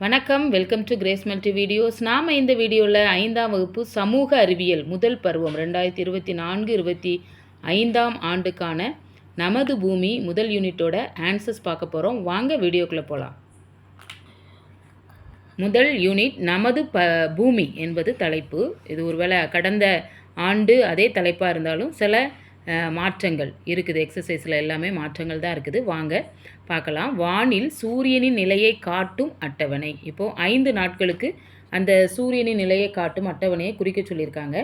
வணக்கம். Welcome to Grace multi videos நாம் இந்த வீடியோவில் ஐந்தாம் வகுப்பு சமூக அறிவியல் முதல் பருவம் ரெண்டாயிரத்தி இருபத்தி நான்கு இருபத்தி ஐந்தாம் ஆண்டுக்கான நமது பூமி முதல் யூனிட்டோட ஆன்சர்ஸ் பார்க்க போகிறோம் வாங்க வீடியோக்குள்ளே போகலாம் முதல் யூனிட் நமது ப பூமி என்பது தலைப்பு. இது ஒருவேளை கடந்த ஆண்டு அதே தலைப்பாக இருந்தாலும் சில மாற்றங்கள் இருக்குது. எக்ஸசைஸில் எல்லாமே மாற்றங்கள் தான் இருக்குது. வாங்க பார்க்கலாம். வானில் சூரியனின் நிலையை காட்டும் அட்டவணை. இப்போது ஐந்து நாட்களுக்கு அந்த சூரியனின் நிலையை காட்டும் அட்டவணையை குறிக்க சொல்லியிருக்காங்க.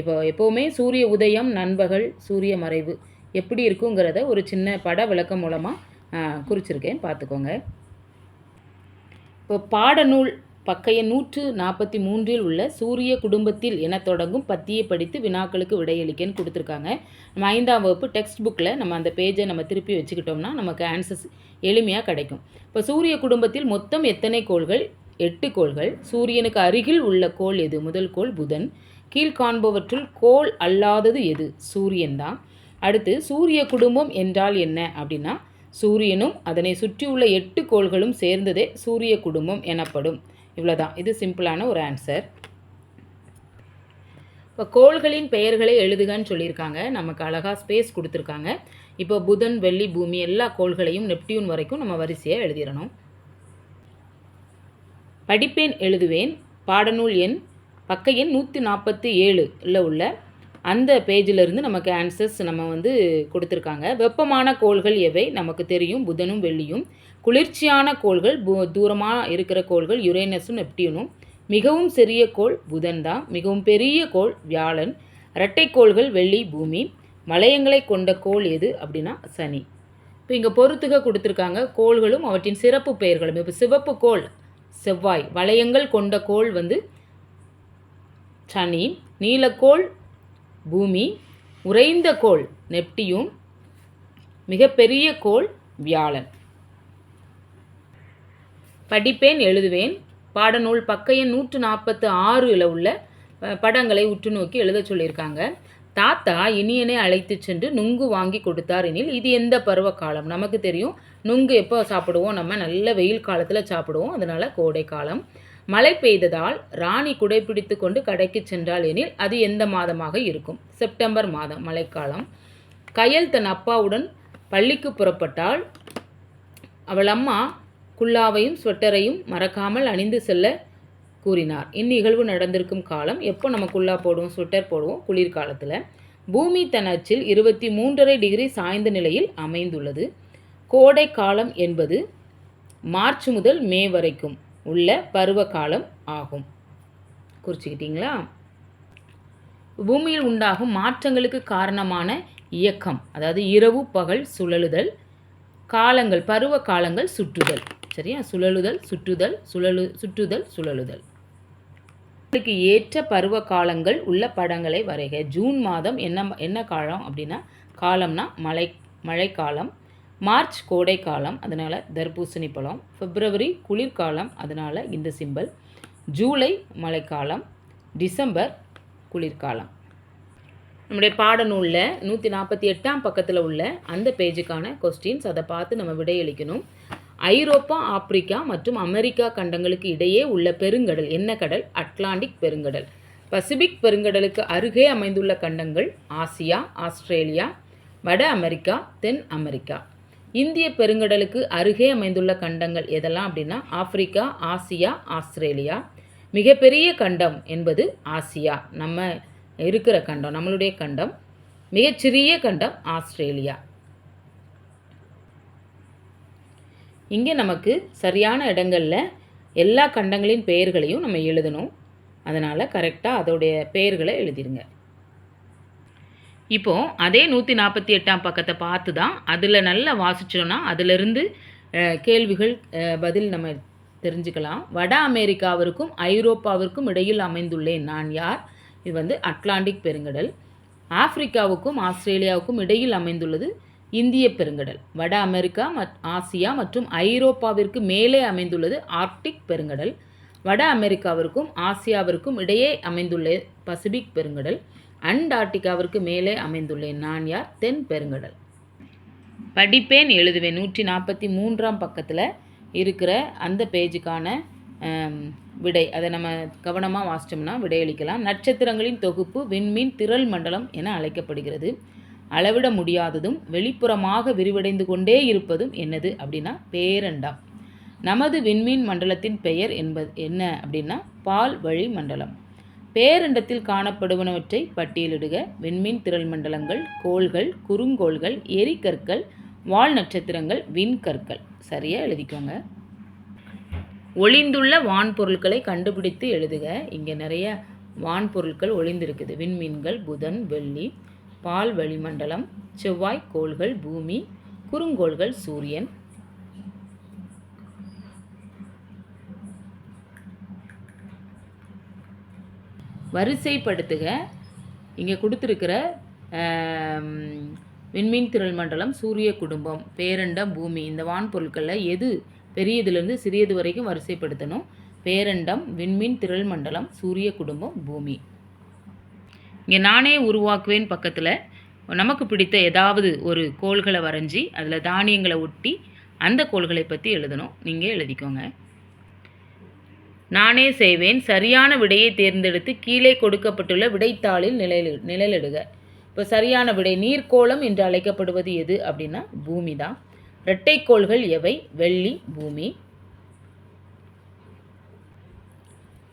இப்போ எப்போவுமே சூரிய உதயம் நண்பகல் சூரிய மறைவு எப்படி இருக்குங்கிறத ஒரு சின்ன பட விளக்கம் மூலமாக குறிச்சிருக்கேன். பார்த்துக்கோங்க. இப்போ பாடநூல் பக்கைய நூற்று நாற்பத்தி மூன்றில் உள்ள சூரிய குடும்பத்தில் என தொடங்கும் பத்தியை படித்து வினாக்களுக்கு விடையளிக்கன்னு கொடுத்துருக்காங்க. நம்ம ஐந்தாம் வகுப்பு டெக்ஸ்ட் புக்கில் நம்ம அந்த பேஜை நம்ம திருப்பி வச்சுக்கிட்டோம்னா நமக்கு ஆன்சர்ஸ் எளிமையாக கிடைக்கும். இப்போ சூரிய குடும்பத்தில் மொத்தம் எத்தனை கோள்கள்? எட்டு கோள்கள். சூரியனுக்கு அருகில் உள்ள கோள் எது? முதல் கோள் புதன். கீழ்காண்பவற்றுள் கோள் அல்லாதது எது? சூரியன் தான். அடுத்து சூரிய குடும்பம் என்றால் என்ன அப்படின்னா சூரியனும் அதனை சுற்றியுள்ள எட்டு கோள்களும் சேர்ந்ததே சூரிய குடும்பம் எனப்படும். இவ்வளோதான் இது சிம்பிளான ஒரு ஆன்சர் இப்போ கோள்களின் பெயர்களை எழுதுகன்னு சொல்லியிருக்காங்க. நமக்கு அழகாக ஸ்பேஸ் கொடுத்துருக்காங்க. இப்போ புதன் வெள்ளி பூமி எல்லா கோள்களையும் நெப்டியூன் வரைக்கும் நம்ம வரிசையாக எழுதிடணும். படிப்பேன் எழுதுவேன். பாடநூல் எண் பக்க எண் நூற்றி நாற்பத்தி ஏழுல உள்ள அந்த பேஜிலிருந்து நமக்கு ஆன்சர்ஸ் நம்ம வந்து கொடுத்துருக்காங்க. வெப்பமான கோள்கள் எவை? நமக்கு தெரியும். புதனும் வெள்ளியும். குளிர்ச்சியான கோள்கள் பு தூரமாக இருக்கிற கோள்கள் யுரேனஸும் நெப்டியூனும் மிகவும் சிறிய கோள் புதன் தான். மிகவும் பெரிய கோள் வியாழன். இரட்டைக்கோள்கள் வெள்ளி பூமி. வளையங்களை கொண்ட கோள் எது அப்படின்னா சனி. இப்போ இங்கே பொறுத்துக கொடுத்துருக்காங்க. கோள்களும் அவற்றின் சிறப்பு பெயர்களும். இப்போ சிவப்பு கோள் செவ்வாய். வளையங்கள் கொண்ட கோள் வந்து சனி. நீலக்கோள் பூமி உறைந்த கோள் நெப்டியூன் மிகப்பெரிய கோள் வியாழன். படிப்பேன் எழுதுவேன். பாடநூல் பக்க எண் நூற்று நாற்பத்து ஆறில் உள்ள படங்களை உற்று நோக்கி எழுத சொல்லியிருக்காங்க. தாத்தா இனியனை அழைத்து சென்று நுங்கு வாங்கி கொடுத்தார் எனில் இது எந்த பருவ காலம்? நமக்கு தெரியும் நுங்கு எப்போ சாப்பிடுவோம்? நம்ம நல்ல வெயில் காலத்தில் சாப்பிடுவோம். அதனால் கோடை காலம். மழை பெய்ததால் ராணி குடைப்பிடித்து கொண்டு கடைக்கு சென்றாள் எனில் அது எந்த மாதமாக இருக்கும்? செப்டம்பர் மாதம் மழைக்காலம். கயல் தன் அப்பாவுடன் பள்ளிக்கு புறப்பட்டால் அவள் அம்மா குல்லாவையும் ஸ்வெட்டரையும் மறக்காமல் அணிந்து செல்ல கூறினார். இந்நிகழ்வு நடந்திருக்கும் காலம் எப்போ நம்ம குல்லா போடுவோம் ஸ்வெட்டர் போடுவோம்? குளிர்காலத்தில். பூமி தன் அச்சில் இருபத்தி மூன்றரை டிகிரி சாய்ந்த நிலையில் அமைந்துள்ளது. கோடை காலம் என்பது மார்ச் முதல் மே வரைக்கும். உள்ள பருவ காலம் ஆகும். குறிச்சிக்கிட்டீங்களா? பூமியில் உண்டாகும் மாற்றங்களுக்கு காரணமான இயக்கம் அதாவது இரவு பகல் சுழலுதல் காலங்கள் பருவ காலங்கள் சுற்றுதல். சரியா? சுழலுதல் சுற்றுதல் சுழலு சுற்றுதல் சுழலுதல். இதுக்கு ஏற்ற பருவ காலங்கள் உள்ள படங்களை வரைக. ஜூன் மாதம் என்ன என்ன காலம் அப்படின்னா காலம்னா மழை மழைக்காலம். மார்ச் கோடை காலம் அதனால் தர்பூசணி பழம். பிப்ரவரி குளிர்காலம் அதனால் இந்த சிம்பல் ஜூலை மழைக்காலம் டிசம்பர் குளிர்காலம் நம்முடைய பாடநூலில் நூற்றி நாற்பத்தி எட்டாம் பக்கத்தில் உள்ள அந்த பேஜுக்கான கொஸ்டின்ஸ் அதை பார்த்து நம்ம விடையளிக்கணும். ஐரோப்பா ஆப்பிரிக்கா மற்றும் அமெரிக்கா கண்டங்களுக்கு இடையே உள்ள பெருங்கடல் என்ன கடல்? அட்லாண்டிக் பெருங்கடல். பசிபிக் பெருங்கடலுக்கு அருகே அமைந்துள்ள கண்டங்கள் ஆசியா ஆஸ்திரேலியா வட அமெரிக்கா தென் அமெரிக்கா. இந்திய பெருங்கடலுக்கு அருகே அமைந்துள்ள கண்டங்கள் எதெல்லாம் அப்படின்னா ஆப்பிரிக்கா ஆசியா ஆஸ்திரேலியா. மிகப்பெரிய கண்டம் என்பது ஆசியா. நம்ம இருக்கிற கண்டம் நம்மளுடைய கண்டம். மிகச்சிறிய கண்டம் ஆஸ்திரேலியா. இங்கே நமக்கு சரியான இடங்களில் எல்லா கண்டங்களின் பெயர்களையும் நம்ம எழுதணும். அதனால் கரெக்டாக அதோடைய பெயர்களை எழுதிருங்க இப்போ அதே நூற்றி நாற்பத்தி எட்டாம் பக்கத்தை பார்த்து தான் அதில் நல்லா வாசிச்சோன்னா அதிலிருந்து கேள்விகள் பதில் நம்ம தெரிஞ்சுக்கலாம். வட அமெரிக்காவிற்கும் ஐரோப்பாவிற்கும் இடையில் அமைந்துள்ளேன் நான் யார்? இது வந்து அட்லாண்டிக் பெருங்கடல். ஆப்பிரிக்காவுக்கும் ஆஸ்திரேலியாவுக்கும் இடையில் அமைந்துள்ளது இந்திய பெருங்கடல். வட அமெரிக்கா மற் ஆசியா மற்றும் ஐரோப்பாவிற்கு மேலே அமைந்துள்ளது ஆர்க்டிக் பெருங்கடல். வட அமெரிக்காவிற்கும் ஆசியாவிற்கும் இடையே அமைந்துள்ள பசிபிக் பெருங்கடல் அண்டார்டிகாவிற்கு மேலே அமைந்துள்ளேன் நான் யார்? தென் பெருங்கடல். படிப்பேன் எழுதுவேன். நூற்றி நாற்பத்தி மூன்றாம் பக்கத்தில் இருக்கிற அந்த பேஜுக்கான விடை. அதை நம்ம கவனமாக வாசித்தோம்னா விடையளிக்கலாம். நட்சத்திரங்களின் தொகுப்பு விண்மீன் திரள் மண்டலம் என அழைக்கப்படுகிறது. அளவிட முடியாததும் வெளிப்புறமாக விரிவடைந்து கொண்டே இருப்பதும் என்னது அப்படின்னா பேரண்டம். நமது விண்மீன் மண்டலத்தின் பெயர் என்பது என்ன அப்படின்னா பால் வழி மண்டலம். பேரண்டத்தில் காணப்படுவனவற்றை பட்டியலிடுக. விண்மீன் திரள் மண்டலங்கள் கோள்கள் குறுங்கோள்கள் எரிக்கற்கள் வால் நட்சத்திரங்கள் விண்கற்கள். சரியாக எழுதிக்கோங்க. ஒளிந்துள்ள வான்பொருட்களை கண்டுபிடித்து எழுதுக. இங்கே நிறைய வான்பொருட்கள் ஒளிந்திருக்குது. விண்மீன்கள் புதன் வெள்ளி பால் வளிமண்டலம் செவ்வாய் கோள்கள் பூமி குறுங்கோள்கள் சூரியன் வரிசைப்படுத்துக. இங்கே கொடுத்துருக்கிற விண்மீன் திரள் மண்டலம் சூரிய குடும்பம் பேரண்டம் பூமி இந்த வான்பொருட்களில் எது பெரியதுலேருந்து சிறியது வரைக்கும் வரிசைப்படுத்தணும்? பேரண்டம் விண்மீன் திரள் மண்டலம் சூரிய குடும்பம் பூமி. இங்கே நானே உருவாக்குவேன் பக்கத்தில். நமக்கு பிடித்த ஏதாவது ஒரு கோள்களை வரைஞ்சி அதில் தானியங்களை ஒட்டி அந்த கோள்களை பற்றி எழுதணும். நீங்கள் எழுதிக்கோங்க. நானே செய்வேன். சரியான விடையை தேர்ந்தெடுத்து கீழே கொடுக்கப்பட்டுள்ள விடைத்தாளில் நிழலி நிழலிடுக. இப்போ சரியான விடை நீர்க்கோளம் என்று அழைக்கப்படுவது எது அப்படின்னா பூமி தான். இரட்டைக்கோள்கள் எவை? வெள்ளி பூமி.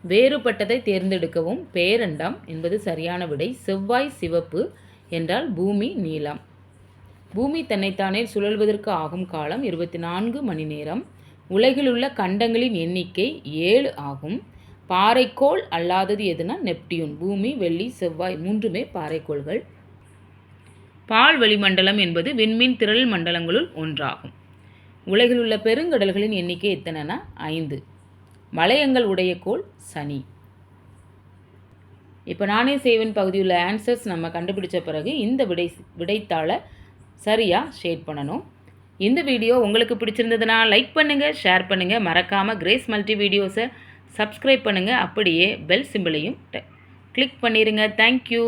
வேறுபட்டதை தேர்ந்தெடுக்கவும் பேரண்டம் என்பது சரியான விடை. செவ்வாய் சிவப்பு என்றால் பூமி நீளம். பூமி தன்னைத்தானே சுழல்வதற்கு ஆகும் காலம் இருபத்தி நான்கு மணி நேரம். உலகிலுள்ள கண்டங்களின் எண்ணிக்கை ஏழு ஆகும். பாறைக்கோள் அல்லாதது எதுனா நெப்டியூன் பூமி வெள்ளி செவ்வாய் மூன்றுமே பாறைக்கோள்கள். பால் வளிமண்டலம் என்பது விண்மீன் திரள் மண்டலங்களுள் ஒன்றாகும். உலகிலுள்ள பெருங்கடல்களின் எண்ணிக்கை எத்தனைனா? ஐந்து. வளையங்கள் உடைய கோள் சனி. இப்போ நானே செய்வன் பகுதியில் ஆன்சர்ஸ் நம்ம கண்டுபிடிச்ச பிறகு இந்த விடை விடைத்தாளை சரியாக ஷேட் பண்ணணும். இந்த வீடியோ உங்களுக்கு பிடிச்சிருந்ததுன்னா லைக் பண்ணுங்கள் ஷேர் பண்ணுங்கள் மறக்காமல் கிரேஸ் மல்டி வீடியோஸை சப்ஸ்கிரைப் பண்ணுங்கள் அப்படியே பெல் சிம்பிளையும் கிளிக் பண்ணிடுங்க தேங்க்யூ